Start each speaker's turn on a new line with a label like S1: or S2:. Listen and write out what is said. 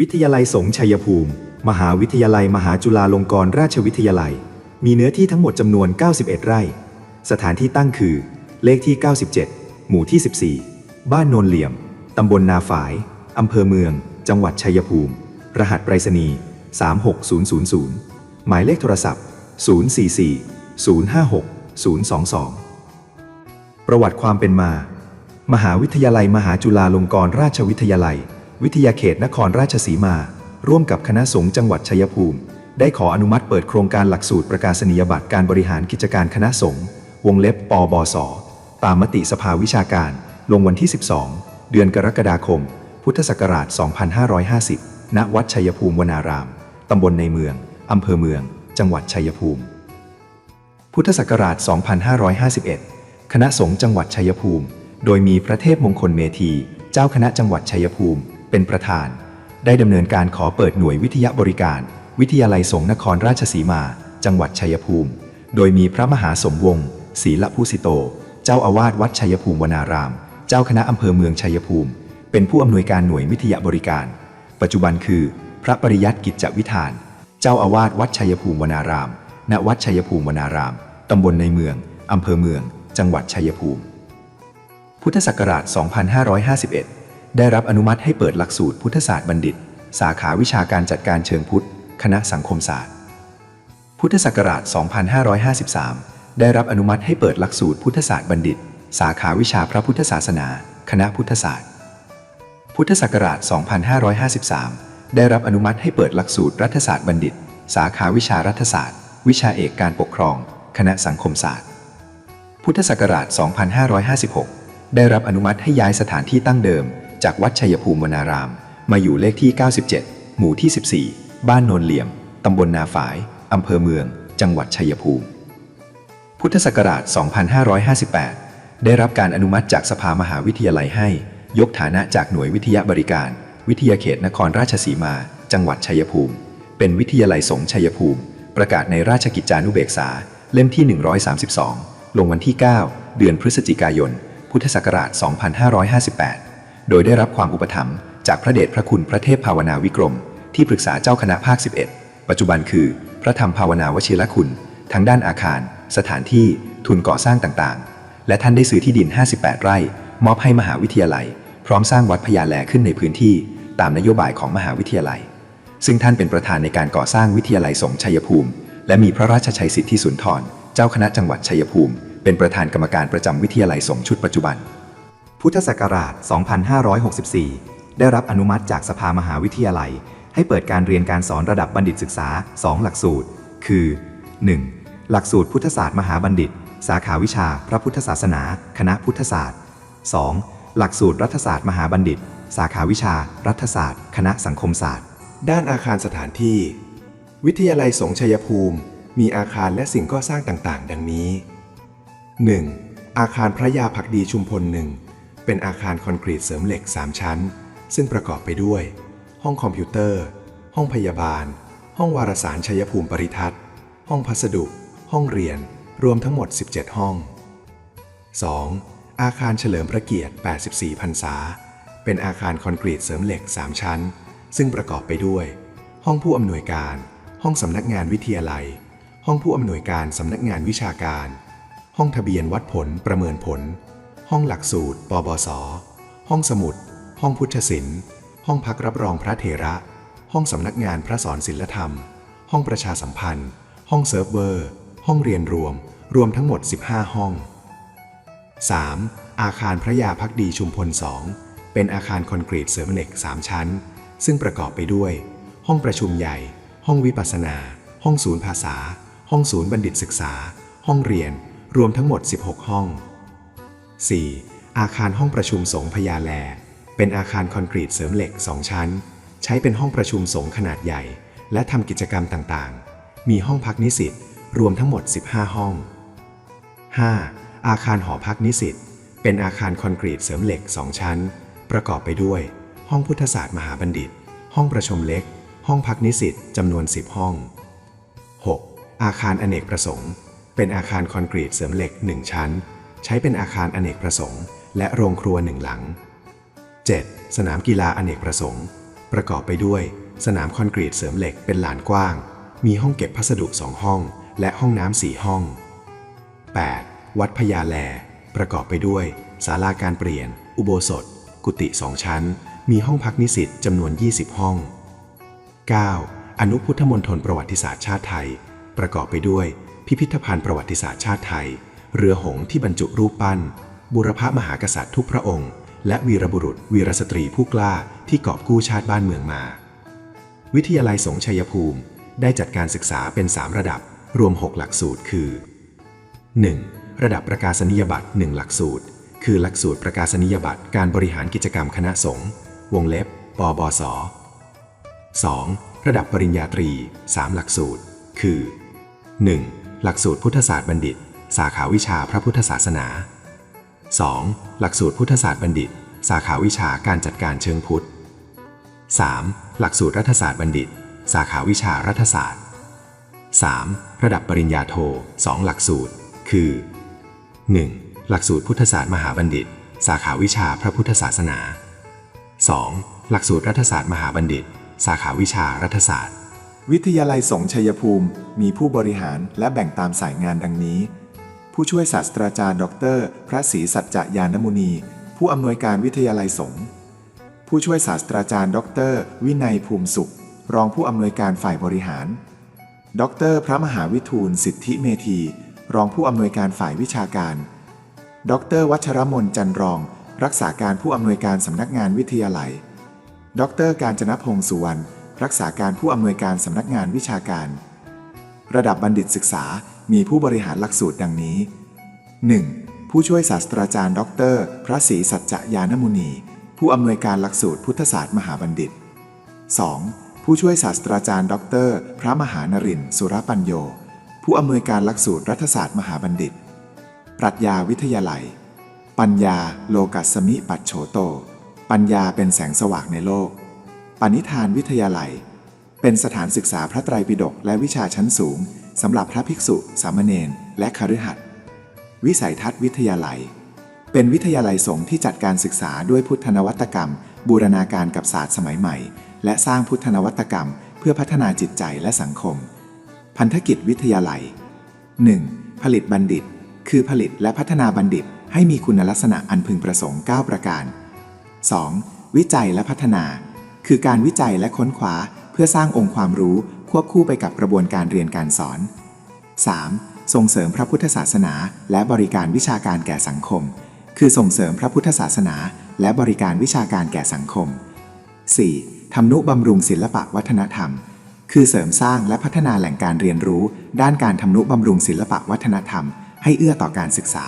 S1: วิทยาลัยสงชัยภูมิ มหาวิทยาลัยมหาจุฬาลงกรณราชวิทยาลัย มีเนื้อที่ทั้งหมดจำนวน 91 ไร่ สถานที่ตั้งคือ เลขที่ 97 หมู่ที่ 14 บ้านโนนเหลี่ยม ตำบลนาฝาย อำเภอเมือง จังหวัดชัยภูมิ รหัสไปรษณีย์ 36000 หมายเลขโทรศัพท์ 044 056 022 ประวัติความเป็นมา มหาวิทยาลัยมหาจุฬาลงกรณราชวิทยาลัย วิทยาเขตนครราชสีมา ร่วมกับคณะสงฆ์จังหวัดชัยภูมิ ได้ขออนุมัติเปิดโครงการหลักสูตรประกาศนียบัตรการบริหารกิจการคณะสงฆ์วงเล็บปบส ตามมติสภาวิชาการ ลงวันที่ 12 เดือนกรกฎาคม พุทธศักราช 2550 ณ วัดชัยภูมิวนาราม ตำบลในเมือง อำเภอเมือง จังหวัดชัยภูมิ พุทธศักราช 2551 คณะสงฆ์จังหวัดชัยภูมิ โดยมีพระเทพมงคลเมธี เจ้าคณะจังหวัดชัยภูมิ เป็นประธาน ได้ดำเนินการขอเปิดหน่วยวิทยาบริการ วิทยาลัยสงฆ์นครราชสีมา จังหวัดชัยภูมิ โดยมีพระมหาสมวงศ์ศรีละภูสิโต เจ้าอาวาสวัดชัยภูมิวนาราม เจ้าคณะอำเภอเมืองชัยภูมิ เป็นผู้อำนวยการหน่วยวิทยาบริการ ปัจจุบันคือ พระปริยัติกิจจวิธาน เจ้าอาวาสวัดชัยภูมิวนาราม ณ วัดชัยภูมิวนาราม ตำบลในเมืองอำเภอเมือง จังหวัดชัยภูมิ พุทธศักราช 2551 ได้รับอนุมัติให้เปิดหลักสูตรพุทธศาสตร์บัณฑิต สาขาวิชาการจัดการเชิงพุทธ คณะสังคมศาสตร์ พุทธศักราช 2553 ได้รับอนุมัติให้เปิดหลักสูตรพุทธศาสตร์บัณฑิต สาขาวิชาพระพุทธศาสนา คณะพุทธศาสตร์ พุทธศักราช 2553 ได้รับอนุมัติให้เปิดหลักสูตรรัฐศาสตร์บัณฑิต สาขาวิชารัฐศาสตร์ วิชาเอกการปกครอง คณะสังคมศาสตร์ พุทธศักราช 2556 ได้รับอนุมัติให้ย้ายสถานที่ตั้งเดิม จากวัดชัยภูมิวนาราม มาอยู่เลขที่ 97 หมู่ที่ 14 บ้านโนนเหลี่ยม ตำบลนาฝาย อำเภอเมือง จังหวัดชัยภูมิ พุทธศักราช 2558 ได้รับการอนุมัติจากสภามหาวิทยาลัยให้ ยกฐานะจากหน่วยวิทยาบริการ วิทยาเขตนครราชสีมา จังหวัดชัยภูมิ เป็นวิทยาลัยสงฆ์ชัยภูมิ ประกาศในราชกิจจานุเบกษา เล่มที่ 132 ลงวันที่ 9 เดือนพฤศจิกายน พุทธศักราช 2558 โดยได้รับความอุปถัมภ์จากพระเดชพระคุณพระเทพภาวนาวิกรม ที่ปรึกษาเจ้าคณะภาค 11 ปัจจุบันคือ พระธรรมภาวนาวชิรคุณ ทั้งด้านอาคาร สถานที่ ทุนก่อสร้างต่างๆ และท่านได้ซื้อที่ดิน 58 ไร่ มอบให้มหาวิทยาลัย พร้อมสร้างวัดพญาแลขึ้นในพื้นที่ ตามนโยบายของมหาวิทยาลัย ซึ่งท่านเป็นประธานในการก่อสร้างวิทยาลัยสงชัยภูมิ และมีพระราชชัยสิทธิสุนทร เจ้าคณะจังหวัดชัยภูมิ เป็นประธานกรรมการประจำวิทยาลัยสงชุดปัจจุบัน พุทธศักราช 2564 ได้รับอนุมัติจากสภามหาวิทยาลัย ให้เปิดการเรียนการสอนระดับบัณฑิตศึกษา 2 หลักสูตร คือ 1. หลักสูตรพุทธศาสตร์มหาบัณฑิต สาขาวิชาพระพุทธศาสนา คณะพุทธศาสตร์ 2. หลักสูตรรัฐศาสตร์มหาบัณฑิต สาขาวิชา รัฐศาสตร์ คณะสังคมศาสตร์
S2: ด้านอาคารสถานที่ วิทยาลัยสงชัยภูมิ มีอาคารและสิ่งก่อสร้างต่างๆ ดังนี้ 1. อาคารพระยาพักดีชุมพลหนึ่ง เป็นอาคารคอนกรีตเสริมเหล็ก 3 ชั้น ซึ่งประกอบไปด้วย ห้องคอมพิวเตอร์ ห้องพยาบาล ห้องวารสารชัยภูมิปริทัศน์ ห้องพัสดุ ห้องเรียน รวมทั้งหมด 17 ห้อง 2. อาคารเฉลิมพระเกียรติ 84 พรรษา เป็นอาคารคอนกรีตเสริมเหล็ก 3 ชั้น ซึ่งประกอบไปด้วย ห้องผู้อำนวยการ ห้องสำนักงานวิทยาลัย ห้องผู้อำนวยการสำนักงานวิชาการ ห้องทะเบียนวัดผลประเมินผล ห้องหลักสูตร ปบส ห้องสมุด ห้องพุทธศิลป์ ห้องพักรับรองพระเถระ ห้องสำนักงานพระสอนศิลธรรม ห้องประชาสัมพันธ์ ห้องเซิร์ฟเวอร์ ห้องเรียนรวม รวมทั้งหมด 15 ห้อง 3. อาคารพระยาพักดีชุมพล 2 เป็นอาคารคอนกรีตเสริมเหล็ก 3 ชั้น ซึ่งประกอบไปด้วย ห้องประชุมใหญ่ ห้องวิปัสสนา ห้องศูนย์ภาษา ห้องศูนย์บัณฑิตศึกษา ห้องเรียน รวมทั้งหมด 16 ห้อง 4. อาคารห้องประชุมสงฆ์พญาแล เป็นอาคารคอนกรีตเสริมเหล็ก 2 ชั้น ใช้เป็นห้องประชุมสงฆ์ขนาดใหญ่ และทำกิจกรรมต่างๆ มีห้องพักนิสิตรวมทั้งหมด 15 ห้อง 5. อาคารหอพักนิสิต เป็นอาคารคอนกรีตเสริมเหล็ก 2 ชั้น ประกอบไปด้วย ห้องพุทธศาสตร์มหาบัณฑิต ห้องประชุมเล็ก ห้องพักนิสิตจำนวน 10 ห้อง 6. อาคารอเนกประสงค์ เป็นอาคารคอนกรีตเสริมเหล็ก 1 ชั้น ใช้เป็นอาคารอเนกประสงค์ และโรงครัวหนึ่งหลัง 7. สนามกีฬาอเนกประสงค์ ประกอบไปด้วย สนามคอนกรีตเสริมเหล็กเป็นลานกว้าง มีห้องเก็บพัสดุสองห้อง และห้องน้ำสี่ห้อง 8. วัดพญาแล ประกอบไปด้วยศาลาการเปลี่ยน อุโบสถ กุฏิสองชั้น มีห้องพักนิสิตจำนวน 20 ห้อง 9. อนุพุทธมณฑลประวัติศาสตร์ชาติไทย ประกอบไปด้วย พิพิธภัณฑ์ประวัติศาสตร์ชาติไทย เรือหงส์ที่บรรจุรูปปั้น บุรพมหากษัตริย์ทุกพระองค์ และวีรบุรุษวีรสตรีผู้กล้าที่กอบกู้ชาติบ้านเมืองมา วิทยาลัยสงชัยภูมิ ได้จัดการศึกษาเป็น 3 ระดับ รวม 6 หลักสูตรคือ 1. ระดับประกาศนียบัตร1หลักสูตร คือหลักสูตรประกาศนียบัตรการบริหารกิจกรรมคณะสงฆ์วงเล็บปบส 2. ระดับปริญญาตรี 3 หลักสูตร คือ 1. หลักสูตรพุทธศาสตร์บัณฑิต สาขาวิชาพระพุทธศาสนา 2. หลักสูตรพุทธศาสตร์บัณฑิต สาขาวิชาการจัดการเชิงพุทธ 3. หลักสูตรรัฐศาสตร์บัณฑิต สาขาวิชารัฐศาสตร์ 3. ระดับปริญญาโท 2 หลักสูตร คือ 1. หลักสูตรพุทธศาสตร์มหาบัณฑิต สาขาวิชาพระพุทธศาสนา 2. หลักสูตรรัฐศาสตร์มหาบัณฑิต สาขาวิชารัฐศาสตร์
S1: วิทยาลัยสงชัยภูมิ มีผู้บริหารและแบ่งตามสายงานดังนี้ ผู้ช่วยศาสตราจารย์ ดร พระศรีสัจจยานมุนี ผู้อำนวยการวิทยาลัยสงฆ์ผู้ช่วยศาสตราจารย์ ดร วินัยภูมิสุข รองผู้อำนวยการฝ่ายบริหาร ดร พระมหาวิทูลสิทธิเมธี รองผู้อำนวยการฝ่ายวิชาการ ดร วัชรมนจันทร์รอง รักษาการผู้อำนวยการสำนักงานวิทยาลัย ดร การจนพงศ์สุวรรณรักษาการผู้อำนวยการสำนักงานวิชาการ ระดับบัณฑิตศึกษา มีผู้บริหารหลักสูตรดังนี้ 1. ผู้ช่วยศาสตราจารย์ ดร พระศรีสัจจยานมุนี ผู้อำนวยการหลักสูตรพุทธศาสตร์มหาบัณฑิต 2. ผู้ช่วยศาสตราจารย์ ดร พระมหานรินทร์สุรปัญโย ผู้อำนวยการหลักสูตรรัฐศาสตร์มหาบัณฑิต ปรัชญาวิทยาลัย ปัญญาโลกัสสมิปัจโฉโต ปัญญาเป็นแสงสว่างในโลก ปณิธานวิทยาลัย เป็นสถานศึกษาพระไตรปิฎกและวิชาชั้นสูง สำหรับพระภิกษุ สามเณรและคฤหัสถ์วิสัยทัศน์วิทยาลัย เป็นวิทยาลัยสงฆ์ที่จัดการศึกษาด้วยพุทธนวัตกรรม บูรณาการกับศาสตร์สมัยใหม่ และสร้างพุทธนวัตกรรม เพื่อพัฒนาจิตใจและสังคม พันธกิจวิทยาลัย 1. ผลิตบัณฑิต คือผลิตและพัฒนาบัณฑิต ให้มีคุณลักษณะอันพึงประสงค์ 9 ประการ 2. วิจัยและพัฒนา คือการวิจัยและค้นคว้า เพื่อสร้างองค์ความรู้ ควบคู่ไปกับกระบวนการเรียนการสอน 3. ส่งเสริมพระพุทธศาสนา และบริการวิชาการแก่สังคม คือส่งเสริมพระพุทธศาสนา และบริการวิชาการแก่สังคม 4. ทำนุบำรุงศิลปะวัฒนธรรม คือเสริมสร้างและพัฒนาแหล่งการเรียนรู้ ด้านการทำนุบำรุงศิลปะวัฒนธรรม ให้เอื้อต่อการศึกษา